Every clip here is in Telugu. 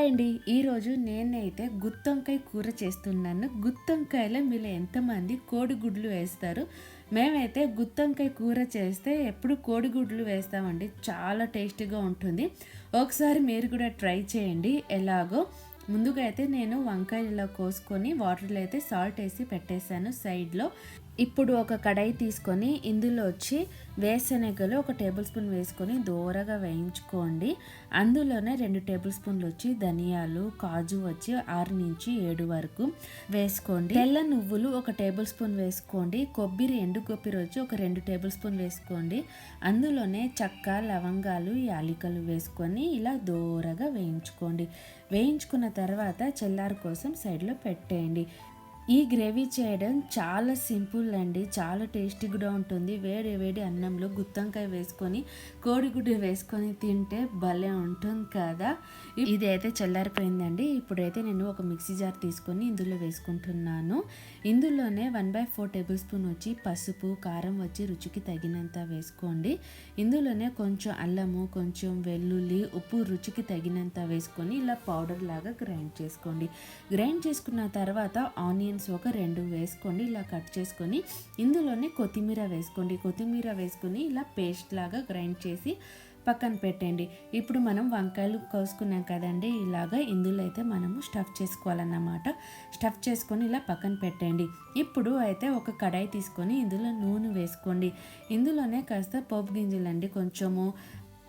అండి ఈరోజు నేనైతే గుత్తొంకాయ కూర చేస్తున్నాను. గుత్తొంకాయలో మీరు ఎంతమంది కోడిగుడ్లు వేస్తారు? మేమైతే గుత్తొంకాయ కూర చేస్తే ఎప్పుడు కోడిగుడ్లు వేస్తామండి. చాలా టేస్టీగా ఉంటుంది. ఒకసారి మీరు కూడా ట్రై చేయండి. ఎలాగో? ముందుగా అయితే నేను వంకాయలు ఇలా కోసుకొని వాటర్లో అయితే సాల్ట్ వేసి పెట్టేశాను సైడ్లో. ఇప్పుడు ఒక కడాయి తీసుకొని ఇందులో వచ్చి వేసనగలు ఒక టేబుల్ స్పూన్ వేసుకొని దూరగా వేయించుకోండి. అందులోనే రెండు టేబుల్ స్పూన్లు వచ్చి ధనియాలు కాజు వచ్చి ఆరు నుంచి ఏడు వరకు వేసుకోండి. తెల్ల నువ్వులు ఒక టేబుల్ స్పూన్ వేసుకోండి. కొబ్బరి ఎండు కొబ్బరి వచ్చి ఒక రెండు టేబుల్ స్పూన్ వేసుకోండి. అందులోనే చక్క లవంగాలు యాలికలు వేసుకొని ఇలా దూరగా వేయించుకోండి. వేయించుకున్న తర్వాత చెల్లారు కోసం సైడ్లో పెట్టేయండి. ఈ గ్రేవీ చేయడం చాలా సింపుల్ అండి చాలా టేస్టీ కూడా ఉంటుంది. వేడి వేడి అన్నంలో గుత్తంకాయ వేసుకొని కోడిగుడ్డు వేసుకొని తింటే భలే ఉంటుంది కదా. ఇది అయితే చల్లారిపోయిందండి. ఇప్పుడైతే నేను ఒక మిక్సీ జార్ తీసుకొని ఇందులో వేసుకుంటున్నాను. ఇందులోనే one by four tablespoon వచ్చి పసుపు కారం వచ్చి రుచికి తగినంత వేసుకోండి. ఇందులోనే కొంచెం అల్లము కొంచెం వెల్లుల్లి ఉప్పు రుచికి తగినంత వేసుకొని ఇలా పౌడర్ లాగా గ్రైండ్ చేసుకోండి. గ్రైండ్ చేసుకున్న తర్వాత ఆనియన్ ఆనియన్స్ ఒక రెండు వేసుకోండి ఇలా కట్ చేసుకొని ఇందులోనే కొత్తిమీర వేసుకోండి. కొత్తిమీర వేసుకొని ఇలా పేస్ట్ లాగా గ్రైండ్ చేసి పక్కన పెట్టండి. ఇప్పుడు మనం వంకాయలు కోసుకున్నాం కదండి ఇలాగా ఇందులో అయితే మనము స్టఫ్ చేసుకోవాలన్నమాట. స్టఫ్ చేసుకొని ఇలా పక్కన పెట్టండి. ఇప్పుడు అయితే ఒక కడాయి తీసుకొని ఇందులో నూనె వేసుకోండి. ఇందులోనే కాస్త పోపు గింజలండి కొంచెము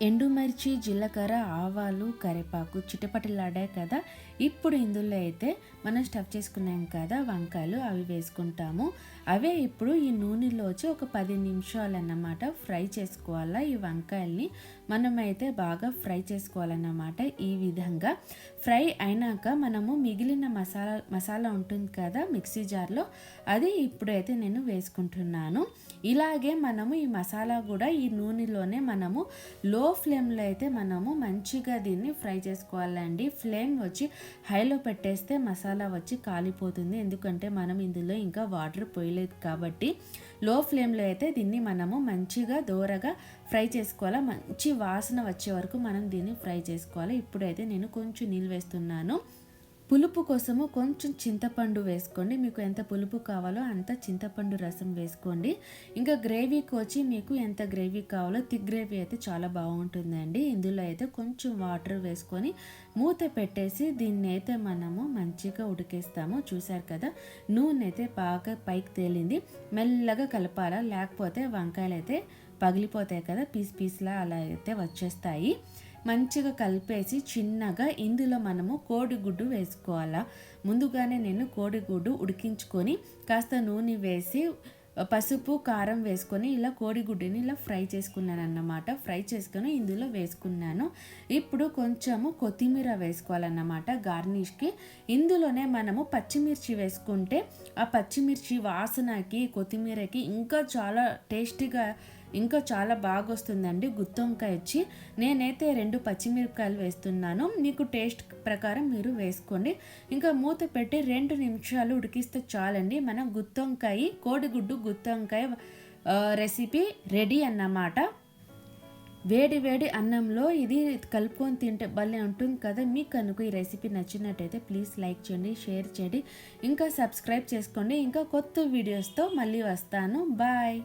ఎండుమిర్చి జీలకర్ర ఆవాలు కరివేపాకు చిటపటలాడాయి కదా. ఇప్పుడు ఇందులో అయితే మనం స్టఫ్ చేసుకున్నాం కదా వంకాయలు అవి వేసుకుంటాము. అవే ఇప్పుడు ఈ నూనెలో వచ్చి ఒక పది నిమిషాలు అన్నమాట ఫ్రై చేసుకోవాలా. ఈ వంకాయల్ని మనమైతే బాగా ఫ్రై చేసుకోవాలన్నమాట ఈ విధంగా. ఫ్రై అయినాక మనము మిగిలిన మసాలా మసాలా ఉంటుంది కదా మిక్సీ జార్లో అది ఇప్పుడైతే నేను వేసుకుంటున్నాను. ఇలాగే మనము ఈ మసాలా కూడా ఈ నూనెలోనే మనము లో లో ఫ్లేమ్లో అయితే మనము మంచిగా దీన్ని ఫ్రై చేసుకోవాలండి. ఫ్లేమ్ వచ్చి హైలో పెట్టేస్తే మసాలా వచ్చి కాలిపోతుంది. ఎందుకంటే మనం ఇందులో ఇంకా వాటర్ పోయలేదు కాబట్టి లో ఫ్లేమ్లో అయితే దీన్ని మనము మంచిగా దోరగా ఫ్రై చేసుకోవాలి. మంచి వాసన వచ్చే వరకు మనం దీన్ని ఫ్రై చేసుకోవాలి. ఇప్పుడైతే నేను కొంచెం నీళ్ళు వేస్తున్నాను. పులుపు కోసము కొంచెం చింతపండు వేసుకోండి. మీకు ఎంత పులుపు కావాలో అంత చింతపండు రసం వేసుకోండి. ఇంకా గ్రేవీకి వచ్చి మీకు ఎంత గ్రేవీ కావాలో థిక్ గ్రేవీ అయితే చాలా బాగుంటుందండి. ఇందులో అయితే కొంచెం వాటర్ వేసుకొని మూత పెట్టేసి దీన్ని అయితే మనము మంచిగా ఉడికేస్తాము. చూసారు కదా నూనె అయితే బాగా పైకి తేలింది. మెల్లగా కలపాలా? లేకపోతే వంకాయలు అయితే పగిలిపోతాయి కదా పీస్ పీస్లా అలా అయితే వచ్చేస్తాయి. మంచిగా కలిపేసి చిన్నగా ఇందులో మనము కోడిగుడ్డు వేసుకోవాలా. ముందుగానే నేను కోడిగుడ్డు ఉడికించుకొని కాస్త నూనె వేసి పసుపు కారం వేసుకొని ఇలా కోడిగుడ్డుని ఇలా ఫ్రై చేసుకున్నాను అన్నమాట ఫ్రై చేసుకొని ఇందులో వేసుకున్నాను. ఇప్పుడు కొంచెము కొత్తిమీర వేసుకోవాలన్నమాట గార్నిష్కి. ఇందులోనే మనము పచ్చిమిర్చి వేసుకుంటే ఆ పచ్చిమిర్చి వాసనకి కొత్తిమీరకి ఇంకా చాలా టేస్టీగా ఇంకా చాలా బాగా వస్తుందండి గుత్తొంకాయ వచ్చి. నేనైతే రెండు పచ్చిమిరపకాయలు వేస్తున్నాను. మీకు టేస్ట్ ప్రకారం మీరు వేసుకోండి. ఇంకా మూత పెట్టి రెండు నిమిషాలు ఉడికిస్తే చాలండి. మన గుత్తొంకాయ కోడిగుడ్డు గుత్తొంకాయ రెసిపీ రెడీ అన్నమాట. వేడి వేడి అన్నంలో ఇది కలుపుకొని తింటే భలే ఉంటుంది కదా. మీకు కనుక ఈ రెసిపీ నచ్చినట్టయితే ప్లీజ్ లైక్ చేయండి షేర్ చేయండి. ఇంకా సబ్స్క్రైబ్ చేసుకోండి. ఇంకా కొత్త వీడియోస్తో మళ్ళీ వస్తాను. బాయ్.